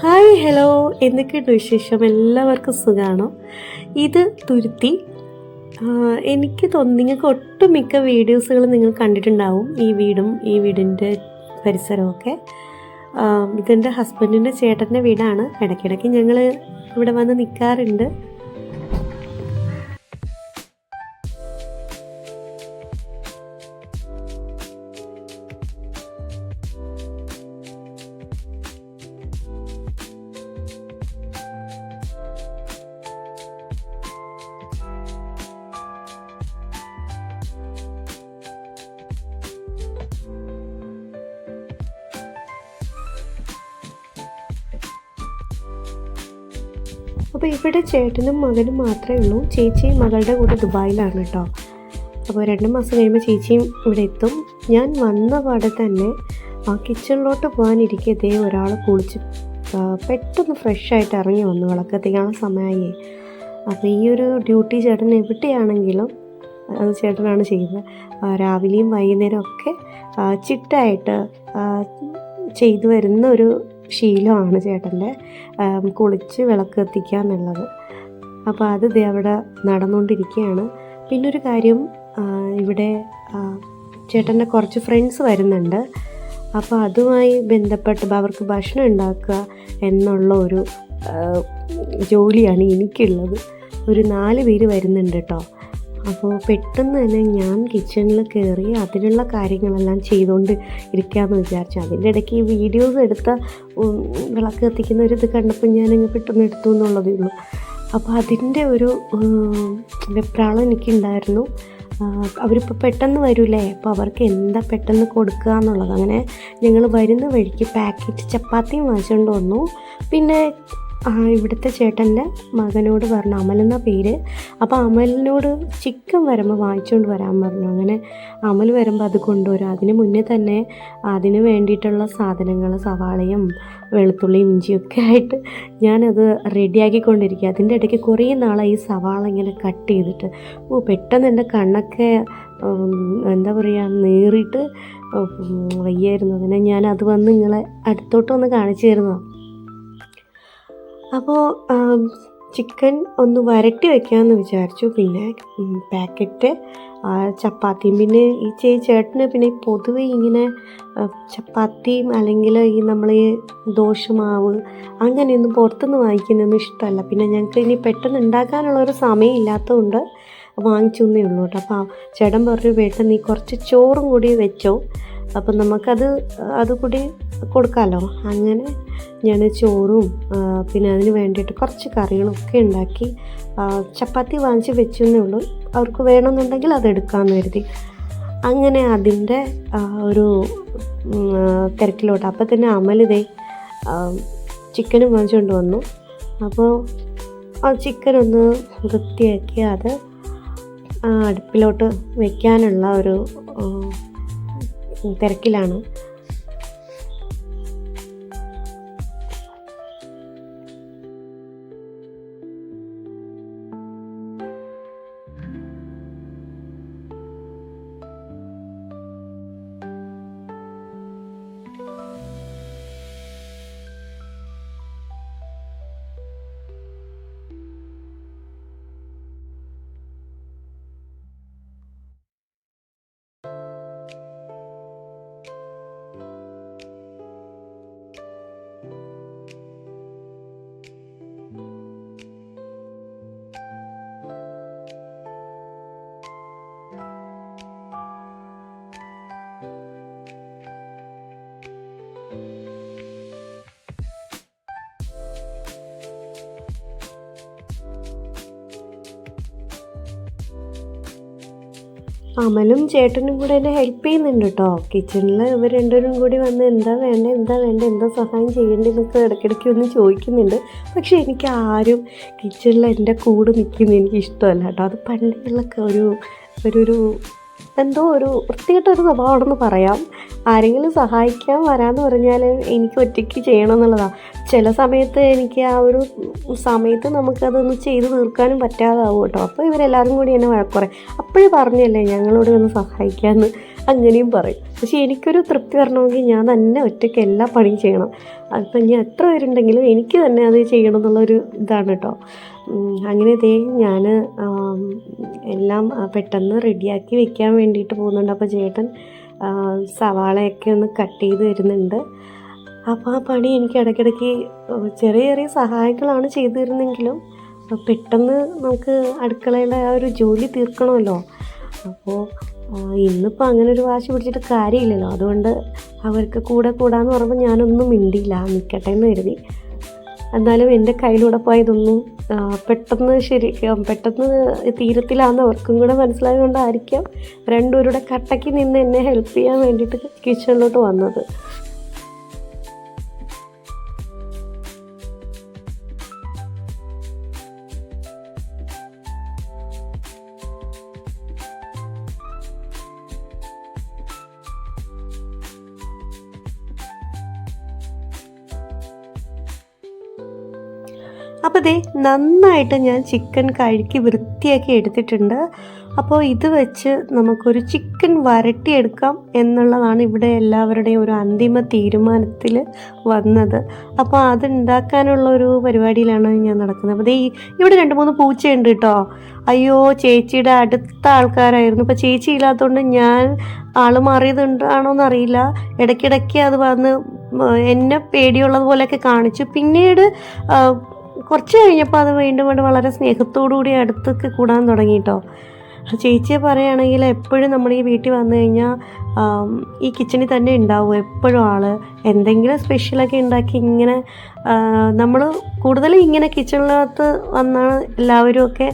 Hi hello. എന്തൊക്കെയുണ്ട് വിശേഷം? എല്ലാവർക്കും സുഖമാണോ ഇത് തുരുത്തി. എനിക്ക് തോന്നുന്നു നിങ്ങൾക്ക് ഒട്ടുമിക്ക വീഡിയോസുകൾ നിങ്ങൾ കണ്ടിട്ടുണ്ടാവും. ഈ വീടും ഈ വീടിന്റെ പരിസരമൊക്കെ ഇതെന്റെ ഹസ്ബൻഡിന്റെ ചേട്ടന്റെ വീടാണ്. ഇടയ്ക്കിടയ്ക്ക് ഞങ്ങൾ ഇവിടെ വന്ന് നിൽക്കാറുണ്ട് അപ്പോൾ ഇവിടെ ചേട്ടനും മകനും മാത്രമേ ഉള്ളൂ. ചേച്ചിയും മകളുടെ കൂടെ ദുബായിലാണ് കേട്ടോ. അപ്പോൾ രണ്ട് മാസം കഴിയുമ്പോൾ ചേച്ചിയും ഇവിടെ എത്തും. ഞാൻ വന്ന പാടെ തന്നെ ആ കിച്ചണിലോട്ട് പോകാനിരിക്കെ ഇതേ ഒരാൾ കുളിച്ച് പെട്ടെന്ന് ഫ്രഷായിട്ട് ഇറങ്ങി വന്നു വിളക്കത്തേക്കാണ് സമയമായി അപ്പോൾ ഈ ഒരു ഡ്യൂട്ടി ചേട്ടൻ എവിടെയാണെങ്കിലും അത് ചേട്ടനാണ് ചെയ്യുന്നത്. രാവിലെയും വൈകുന്നേരമൊക്കെ ഒക്കെ ചിട്ടായിട്ട് ചെയ്തു വരുന്ന ഒരു ശീലമാണ് ചേട്ടന്റെ കുളിച്ച് വിളക്ക് കത്തിക്കുക എന്നുള്ളത്. അപ്പോൾ അത് ദേ അവിടെ നടന്നുകൊണ്ടിരിക്കുകയാണ്. പിന്നൊരു കാര്യം ഇവിടെ ചേട്ടന്റെ കുറച്ച് ഫ്രണ്ട്സ് വരുന്നുണ്ട്. അപ്പോൾ അതുമായി ബന്ധപ്പെട്ട് അവർക്ക് ഭക്ഷണം ഉണ്ടാക്കുക എന്നുള്ള ഒരു ജോലിയാണ് എനിക്കുള്ളത്. ഒരു നാല് പേര് വരുന്നുണ്ട് കേട്ടോ. അപ്പോൾ പെട്ടെന്ന് തന്നെ ഞാൻ കിച്ചണിൽ കയറി അതിനുള്ള കാര്യങ്ങളെല്ലാം ചെയ്തുകൊണ്ട് ഇരിക്കാമെന്ന് വിചാരിച്ചു. അതിന്റെ ഇടയ്ക്ക് ഈ വീഡിയോസ് എടുത്ത വിളക്ക് കത്തിക്കുന്ന ഒരു ഇത് കണ്ടപ്പോൾ ഞാനങ്ങ് പെട്ടെന്ന് എടുത്തു എന്നുള്ളതേ ഉള്ളൂ. അപ്പോൾ അതിന്റെ ഒരു വെപ്രാളം എനിക്കുണ്ടായിരുന്നു. അവരിപ്പോൾ പെട്ടെന്ന് വരൂലേ? അപ്പോൾ അവർക്ക് എന്താ പെട്ടെന്ന് കൊടുക്കുക എന്നുള്ളത്. അങ്ങനെ ഞങ്ങൾ വരുന്ന വഴിക്ക് പാക്കറ്റ് ചപ്പാത്തിയും വാങ്ങിച്ചുകൊണ്ട് വന്നു. പിന്നെ ഇവിടുത്തെ ചേട്ടന്റെ മകനോട് പറഞ്ഞു അമൽ എന്ന പേര്. അപ്പോൾ അമലിനോട് ചിക്കൻ വരുമ്പോൾ വാങ്ങിച്ചുകൊണ്ട് വരാൻ പറഞ്ഞു. അങ്ങനെ അമൽ വരുമ്പോൾ അത് കൊണ്ടുവരും. അതിന് മുന്നേ തന്നെ അതിന് വേണ്ടിയിട്ടുള്ള സാധനങ്ങൾ സവാളയും വെളുത്തുള്ളിയും ഇഞ്ചിയൊക്കെ ആയിട്ട് ഞാനത് റെഡിയാക്കിക്കൊണ്ടിരിക്കുക. അതിന്റെ ഇടയ്ക്ക് കുറേ നാളായി ഈ സവാള ഇങ്ങനെ കട്ട് ചെയ്തിട്ട്. ഓ പെട്ടെന്ന് എന്റെ കണ്ണൊക്കെ എന്താ പറയുക നേറിയിട്ട് വയ്യായിരുന്നു. അങ്ങനെ ഞാൻ അത് വന്ന് നിങ്ങളെ അടുത്തോട്ട് ഒന്ന് കാണിച്ചു തരുന്നതാണ്. അപ്പോൾ ചിക്കൻ ഒന്ന് വരട്ടി വയ്ക്കാമെന്ന് വിചാരിച്ചു. പിന്നെ പാക്കറ്റ് ചപ്പാത്തി ചപ്പാത്തിയും. പിന്നെ ഈ ചേ ചേട്ടന് പിന്നെ പൊതുവെ ഇങ്ങനെ ചപ്പാത്തിയും അല്ലെങ്കിൽ ഈ നമ്മൾ ഈ ദോശമാവ് അങ്ങനെയൊന്നും പുറത്തുനിന്ന് വാങ്ങിക്കുന്നൊന്നും ഇഷ്ടമല്ല. പിന്നെ ഞങ്ങൾക്ക് ഇനി പെട്ടെന്ന് ഉണ്ടാക്കാനുള്ളൊരു സമയം ഇല്ലാത്തതുകൊണ്ട് വാങ്ങിച്ചൊന്നേ ഉള്ളൂ കേട്ടോ. അപ്പോൾ ചേട്ടൻ പറഞ്ഞു വേട്ട നീ കുറച്ച് ചോറും കൂടി വെച്ചോ. അപ്പം നമുക്കത് അതുകൂടി കൊടുക്കാമല്ലോ അങ്ങനെ ഞാൻ ചോറും പിന്നെ അതിന് വേണ്ടിയിട്ട് കുറച്ച് കറികളും ഒക്കെ ഉണ്ടാക്കി ചപ്പാത്തി വാങ്ങിച്ച് വെച്ചെന്നേ ഉള്ളൂ. അവർക്ക് വേണമെന്നുണ്ടെങ്കിൽ അത് എടുക്കാമെന്ന് കരുതി. അങ്ങനെ അതിന്റെ ഒരു തിരക്കിലോട്ട്. അപ്പം തന്നെ അമലിതേ ചിക്കനും വാങ്ങിച്ചുകൊണ്ട് വന്നു. അപ്പോൾ ആ ചിക്കനൊന്ന് വൃത്തിയാക്കി അത് അടുപ്പിലോട്ട് വെക്കാനുള്ള ഒരു തിരക്കിലാണ്. അമലും ചേട്ടനും കൂടെ എന്നെ ഹെൽപ്പ് ചെയ്യുന്നുണ്ട് കേട്ടോ കിച്ചണിൽ ഇവർ രണ്ടുപേരും കൂടി വന്ന് എന്താ വേണ്ട എന്താ വേണ്ട എന്താ സഹായം ചെയ്യേണ്ടതെന്നൊക്കെ ഇടയ്ക്കിടയ്ക്ക് ഒന്ന് ചോദിക്കുന്നുണ്ട്. പക്ഷേ എനിക്ക് ആരും കിച്ചണിൽ എന്റെ കൂടെ നിൽക്കുന്നത് എനിക്ക് ഇഷ്ടമല്ല കേട്ടോ അത് പണ്ടുള്ള ഒരു ഒരു ഒരു എന്തോ ഒരു വൃത്തികെട്ട ഒരു സ്വഭാവമാണെന്ന് പറയാം. ആരെങ്കിലും സഹായിക്കാൻ വരാമെന്ന് പറഞ്ഞാൽ എനിക്ക് ഒറ്റയ്ക്ക് ചെയ്യണം എന്നുള്ളതാണ് ചില സമയത്ത് എനിക്ക് ആ ഒരു സമയത്ത് നമുക്കതൊന്ന് ചെയ്ത് തീർക്കാനും പറ്റാതാവും കേട്ടോ. അപ്പോൾ ഇവരെല്ലാവരും കൂടി എന്നെ വഴക്കുറെ അപ്പോഴേ പറഞ്ഞല്ലേ ഞങ്ങളോട് ഒന്ന് സഹായിക്കാമെന്ന് അങ്ങനെയും പറയും. പക്ഷേ എനിക്കൊരു തൃപ്തി വരണമെങ്കിൽ ഞാൻ തന്നെ ഒറ്റയ്ക്ക് എല്ലാ പണിയും ചെയ്യണം. അതിപ്പോൾ ഞാൻ എത്ര പേരുണ്ടെങ്കിലും എനിക്ക് തന്നെ അത് ചെയ്യണം എന്നുള്ളൊരു ഇതാണ് കേട്ടോ. അങ്ങനെ ഇതേ ഞാൻ എല്ലാം പെട്ടെന്ന് റെഡിയാക്കി വെക്കാൻ വേണ്ടിയിട്ട് പോകുന്നുണ്ട്. അപ്പോൾ ചേട്ടൻ സവാളയൊക്കെ ഒന്ന് കട്ട് ചെയ്ത് തരുന്നുണ്ട്. അപ്പോൾ ആ പണി എനിക്ക് ഇടയ്ക്കിടയ്ക്ക് ചെറിയ ചെറിയ സഹായങ്ങളാണ് ചെയ്തു തരുന്നെങ്കിലും പെട്ടെന്ന് നമുക്ക് അടുക്കളയിലെ ആ ഒരു ജോലി തീർക്കണമല്ലോ. അപ്പോൾ ഇന്നിപ്പോൾ അങ്ങനെ ഒരു വാശി പിടിച്ചിട്ട് കാര്യമില്ലല്ലോ. അതുകൊണ്ട് അവർക്ക് കൂടെ കൂടാന്ന് പറയുമ്പോൾ ഞാനൊന്നും മിണ്ടിയില്ല. നിൽക്കട്ടെ എന്ന് കരുതി. എന്നാലും എന്റെ കയ്യിലൂടെ പോയതൊന്നും പെട്ടെന്ന് ശരി പെട്ടെന്ന് തീരത്തിലാന്ന് അവർക്കും കൂടെ മനസ്സിലായതുകൊണ്ടായിരിക്കാം രണ്ടുപേരുടെ കട്ടയ്ക്ക് നിന്ന് എന്നെ ഹെൽപ്പ് ചെയ്യാൻ വേണ്ടിയിട്ട് കിച്ചണിലോട്ട് വന്നത്. അപ്പോൾ ദേ നന്നായിട്ട് ഞാൻ ചിക്കൻ കഴുകി വൃത്തിയാക്കി എടുത്തിട്ടുണ്ട്. അപ്പോൾ ഇത് വെച്ച് നമുക്കൊരു ചിക്കൻ വരട്ടിയെടുക്കാം എന്നുള്ളതാണ് ഇവിടെ എല്ലാവരുടെയും ഒരു അന്തിമ തീരുമാനത്തിൽ വന്നത്. അപ്പോൾ അതുണ്ടാക്കാനുള്ള ഒരു പരിപാടിയിലാണ് ഞാൻ നടക്കുന്നത്. അപ്പോൾ ഈ- ഇവിടെ രണ്ട് മൂന്ന് പൂച്ചയുണ്ട് കേട്ടോ. അയ്യോ ചേച്ചിയുടെ അടുത്ത ആൾക്കാരായിരുന്നു. ഇപ്പോൾ ചേച്ചി ഇല്ലാത്തതുകൊണ്ട് ഞാൻ ആൾ മാറിയതുണ്ടാണോ എന്നറിയില്ല ഇടയ്ക്കിടയ്ക്ക് അത് വന്ന് എന്നെ പേടിയുള്ളത് പോലെയൊക്കെ കാണിച്ചു. പിന്നീട് കുറച്ച് കഴിഞ്ഞപ്പോൾ അത് വീണ്ടും വീണ്ടും വളരെ സ്നേഹത്തോടു കൂടി അടുത്തൊക്കെ കൂടാൻ തുടങ്ങി കേട്ടോ ചേച്ചിയെ പറയുകയാണെങ്കിൽ എപ്പോഴും നമ്മൾ ഈ വീട്ടിൽ വന്നു കഴിഞ്ഞാൽ ഈ കിച്ചണിൽ തന്നെ ഉണ്ടാവും എപ്പോഴും ആൾ എന്തെങ്കിലും സ്പെഷ്യലൊക്കെ ഉണ്ടാക്കി ഇങ്ങനെ നമ്മൾ കൂടുതലും ഇങ്ങനെ കിച്ചണിനകത്ത് വന്നാണ് എല്ലാവരും ഒക്കെ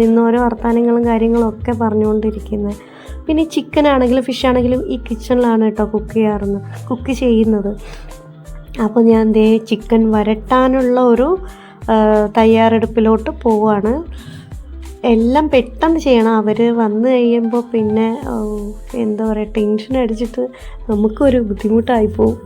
നിന്ന് ഓരോ വർത്തമാനങ്ങളും കാര്യങ്ങളും ഒക്കെ പറഞ്ഞുകൊണ്ടിരിക്കുന്നത്. പിന്നെ ചിക്കൻ ആണെങ്കിലും ഫിഷ് ആണെങ്കിലും ഈ കിച്ചണിലാണ് കേട്ടോ കുക്ക് ചെയ്യാറുള്ളത് കുക്ക് ചെയ്യുന്നത്. അപ്പോൾ ഞാൻ ദേ ചിക്കൻ വരട്ടാനുള്ള ഒരു തയ്യാറെടുപ്പിലോട്ട് പോവാണ്. എല്ലാം പെട്ടെന്ന് ചെയ്യണം. അവർ വന്നു കഴിയുമ്പോൾ പിന്നെ എന്താ പറയുക ടെൻഷൻ അടിച്ചിട്ട് നമുക്കൊരു ബുദ്ധിമുട്ടായി പോവും.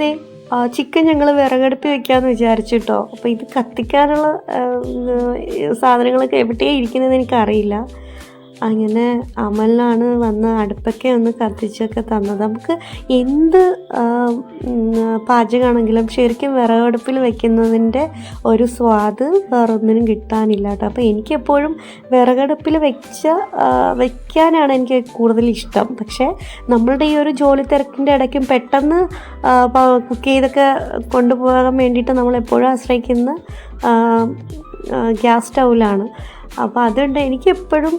ദേ ചിക്കൻ ഞങ്ങൾ വിറകടുപ്പിൽ വെക്കാമെന്ന് വിചാരിച്ചു കേട്ടോ അപ്പോൾ ഇത് കത്തിക്കാനുള്ള സാധനങ്ങളൊക്കെ എവിടെയാണ് ഇരിക്കുന്നതെന്ന് എനിക്കറിയില്ല. അങ്ങനെ അമലിനാണ് വന്ന് അടുപ്പൊക്കെ ഒന്ന് കത്തിച്ചൊക്കെ തന്നത്. നമുക്ക് എന്ത് പാചകമാണെങ്കിലും ശരിക്കും വിറകടുപ്പിൽ വെക്കുന്നതിന്റെ ഒരു സ്വാദ് വേറൊന്നിനും കിട്ടാനില്ല കേട്ടോ. അപ്പോൾ എനിക്കെപ്പോഴും വിറകടുപ്പിൽ വെച്ച വയ്ക്കാനാണ് എനിക്ക് കൂടുതൽ ഇഷ്ടം. പക്ഷേ നമ്മളുടെ ഈ ഒരു ജോലി തിരക്കിന്റെ ഇടയ്ക്കും പെട്ടെന്ന് കുക്ക് ചെയ്തൊക്കെ കൊണ്ടുപോകാൻ വേണ്ടിയിട്ട് നമ്മൾ എപ്പോഴും ആശ്രയിക്കുന്ന ഗ്യാസ് സ്റ്റൗലാണ് അപ്പോൾ അതുകൊണ്ട് എനിക്കെപ്പോഴും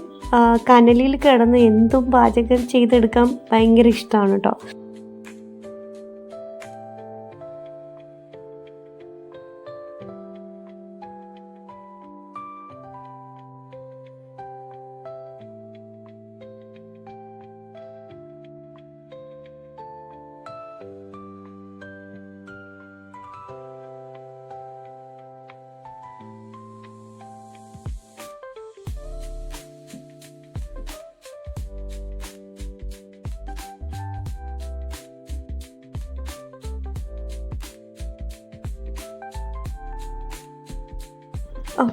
കനലിൽ കിടന്ന് എന്തും പാചകം ചെയ്തെടുക്കാൻ ഭയങ്കര ഇഷ്ടമാണ് കേട്ടോ.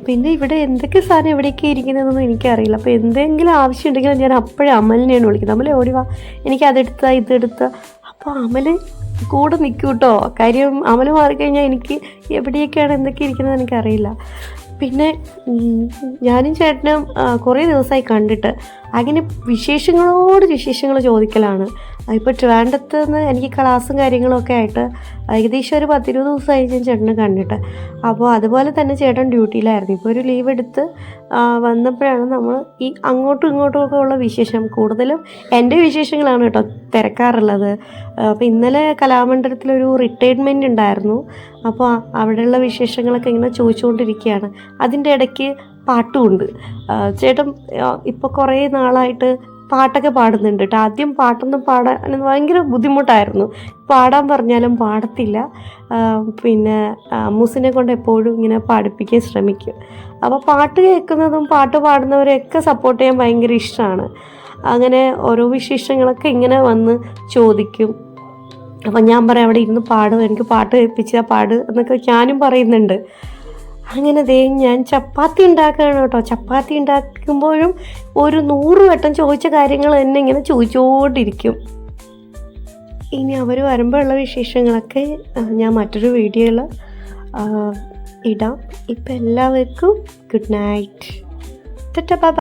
പിന്നെ ഇവിടെ എന്തൊക്കെ സാധനം എവിടെയൊക്കെ ഇരിക്കുന്നതെന്നൊന്നും എനിക്കറിയില്ല. അപ്പോൾ എന്തെങ്കിലും ആവശ്യമുണ്ടെങ്കിൽ ഞാൻ അപ്പോഴേ അമലിനെയാണ് വിളിക്കുന്നത്. അമലെ ഓടി വാ. എനിക്ക് അതെടുത്ത ഇതെടുത്ത അപ്പോൾ അമൽ കൂടെ നിൽക്കും കേട്ടോ കാര്യം അമൽ മാറിക്കഴിഞ്ഞാൽ എനിക്ക് എവിടെയൊക്കെയാണ് എന്തൊക്കെ ഇരിക്കുന്നത് എനിക്കറിയില്ല. പിന്നെ ഞാനും ചേട്ടനും കുറേ ദിവസമായി കണ്ടിട്ട്. അങ്ങനെ വിശേഷങ്ങളോട് വിശേഷങ്ങൾ ചോദിക്കലാണ്. ഇപ്പോൾ ട്രിവാൻഡത്ത് നിന്ന് എനിക്ക് ക്ലാസ്സും കാര്യങ്ങളൊക്കെ ആയിട്ട് ഏകദേശം ഒരു പത്തിരുപത് ദിവസമായി ഞാൻ ചേട്ടനെ കണ്ടിട്ട്. അപ്പോൾ അതുപോലെ തന്നെ ചേട്ടൻ ഡ്യൂട്ടിയിലായിരുന്നു. ഇപ്പോൾ ഒരു ലീവ് എടുത്ത് വന്നപ്പോഴാണ് നമ്മൾ ഈ അങ്ങോട്ടും ഇങ്ങോട്ടും ഒക്കെ ഉള്ള വിശേഷം. കൂടുതലും എന്റെ വിശേഷങ്ങളാണ് കേട്ടോ തിരക്കാറുള്ളത്. അപ്പോൾ ഇന്നലെ കലാമണ്ഡലത്തിലൊരു റിട്ടയർമെന്റ് ഉണ്ടായിരുന്നു. അപ്പോൾ അവിടെയുള്ള വിശേഷങ്ങളൊക്കെ ഇങ്ങനെ ചോദിച്ചുകൊണ്ടിരിക്കുകയാണ്. അതിന്റെ ഇടയ്ക്ക് പാട്ടുമുണ്ട് ചേട്ടൻ ഇപ്പോൾ കുറേ നാളായിട്ട് പാട്ടൊക്കെ പാടുന്നുണ്ട്. കേട്ടോ ആദ്യം പാട്ടൊന്നും പാടാൻ ഭയങ്കര ബുദ്ധിമുട്ടായിരുന്നു. പാടാൻ പറഞ്ഞാലും പാടത്തില്ല. പിന്നെ അമ്മൂസിനെ കൊണ്ട് എപ്പോഴും ഇങ്ങനെ പാടിപ്പിക്കാൻ ശ്രമിക്കും. അപ്പോൾ പാട്ട് കേൾക്കുന്നതും പാട്ട് പാടുന്നവരെയൊക്കെ സപ്പോർട്ട് ചെയ്യാൻ ഭയങ്കര ഇഷ്ടമാണ് അങ്ങനെ ഓരോ വിശേഷങ്ങളൊക്കെ ഇങ്ങനെ വന്ന് ചോദിക്കും. അപ്പം ഞാൻ പറയാം അവിടെ ഇരുന്ന് പാടും എനിക്ക് പാട്ട് കേൾപ്പിച്ചാൽ പാട് എന്നൊക്കെ ഞാനും പറയുന്നുണ്ട്. അങ്ങനെ ദേ ഞാൻ ചപ്പാത്തി ഉണ്ടാക്കുകയാണ് കേട്ടോ. ചപ്പാത്തി ഉണ്ടാക്കുമ്പോഴും ഒരു നൂറ് വട്ടം ചോദിച്ച കാര്യങ്ങൾ തന്നെ ഇങ്ങനെ ചോദിച്ചുകൊണ്ടിരിക്കും ഇനി അവർ വരുമ്പോഴുള്ള വിശേഷങ്ങളൊക്കെ ഞാൻ മറ്റൊരു വീഡിയോയിൽ ഇടാം. ഇപ്പം എല്ലാവർക്കും ഗുഡ് നൈറ്റ്. ബൈ.